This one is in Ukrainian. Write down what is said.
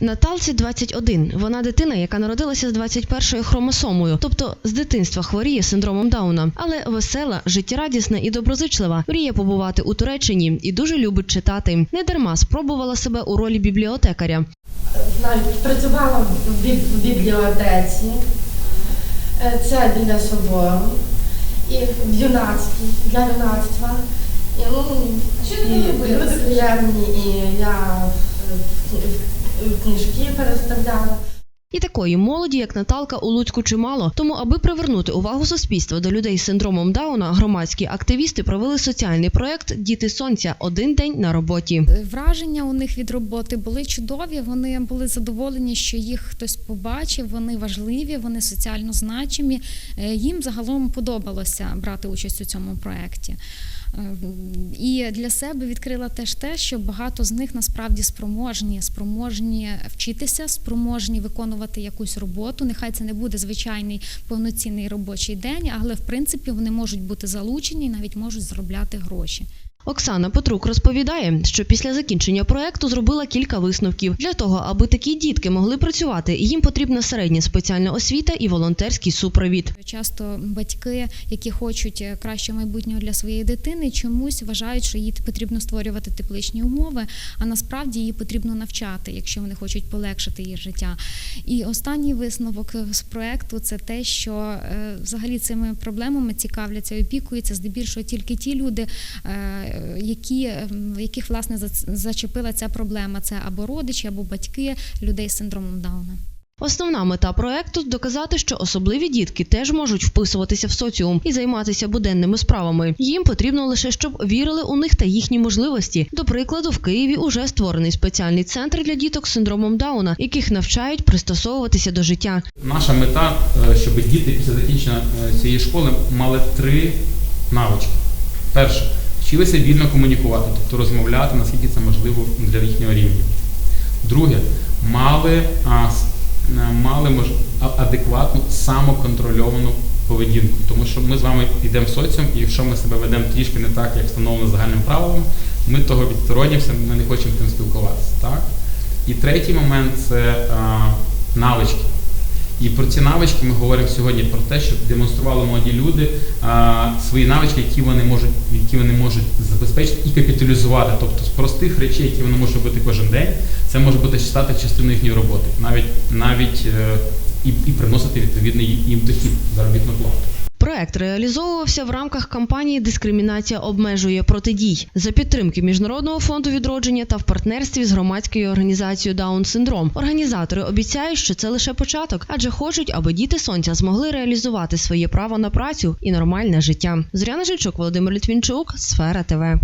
Наталці 21. Вона дитина, яка народилася з 21-ю хромосомою, тобто з дитинства хворіє синдромом Дауна, але весела, життєрадісна і доброзичлива. Мріє побувати у Туреччині і дуже любить читати. Не дарма спробувала себе у ролі бібліотекаря. навіть працювала в бібліотеці, Е, це біля собору, і в юнацькій, для юнацтва. І, ну, і люди приємні, і я е, в- в книжки переставляла. І такої молоді, як Наталка, у Луцьку чимало. Тому, аби привернути увагу суспільства до людей з синдромом Дауна, громадські активісти провели соціальний проект Діти сонця один день на роботі. Враження у них від роботи були чудові. Вони були задоволені, що їх хтось побачив. Вони важливі, вони соціально значимі. Е, Їм загалом подобалося брати участь у цьому проєкті. Е, І для себе відкрила теж те, що багато з них насправді спроможні, спроможні вчитися, спроможні виконувати якусь роботу. Нехай це не буде звичайний повноцінний робочий день, але в принципі вони можуть бути залучені і навіть можуть заробляти гроші. Оксана Петрук розповідає, що після закінчення проекту зробила кілька висновків. Для того, аби такі дітки могли працювати, їм потрібна середня спеціальна освіта і волонтерський супровід. Часто батьки, які хочуть е, кращого майбутнього для своєї дитини, чомусь вважають, що їй потрібно створювати тепличні умови, а насправді її потрібно навчати, якщо вони хочуть полегшити її життя. І останній висновок е, з проекту це те, що е, взагалі цими проблемами цікавляться опікуються здебільшого тільки ті люди, які, яких власне зачепила ця проблема. Це або родичі, або батьки людей з синдромом Дауна. Основна мета проекту доказати, що особливі дітки теж можуть вписуватися в соціум і займатися буденними справами. Їм потрібно лише, щоб вірили у них та їхні можливості. До прикладу, в Києві уже створений спеціальний центр для діток з синдромом Дауна, яких навчають пристосовуватися до життя. Наша мета, е, щоб діти після закінчення е, цієї школи мали три навички. Перше, вчилися вільно комунікувати, тобто розмовляти, наскільки це можливо для їхнього рівня. Друге, мали, а, мали мож, адекватну самоконтрольовану поведінку, тому що ми з вами йдемо в соціум, і якщо ми себе ведемо трішки не так, як встановлено загальним правилом, ми того відсторонімося, ми не хочемо тим спілкуватися. Так? І третій момент це а, навички. І про ці навички ми говоримо сьогодні про те, щоб демонстрували молоді люди а, свої навички, які вони можуть, які вони можуть забезпечити і капіталізувати. Тобто з простих речей, які вони можуть робити кожен день, це може бути стати частиною їхньої роботи, навіть навіть е, і, і приносити відповідний їм дохід, заробітну плату. Проект реалізовувався в рамках кампанії Дискримінація обмежує протидій за підтримки Міжнародного фонду відродження та в партнерстві з громадською організацією Даун Синдром. Організатори обіцяють, що це лише початок, адже хочуть, аби діти сонця змогли реалізувати своє право на працю і нормальне життя. Зоряна Жильчук, Володимир Літвінчук, Сфера ТВ.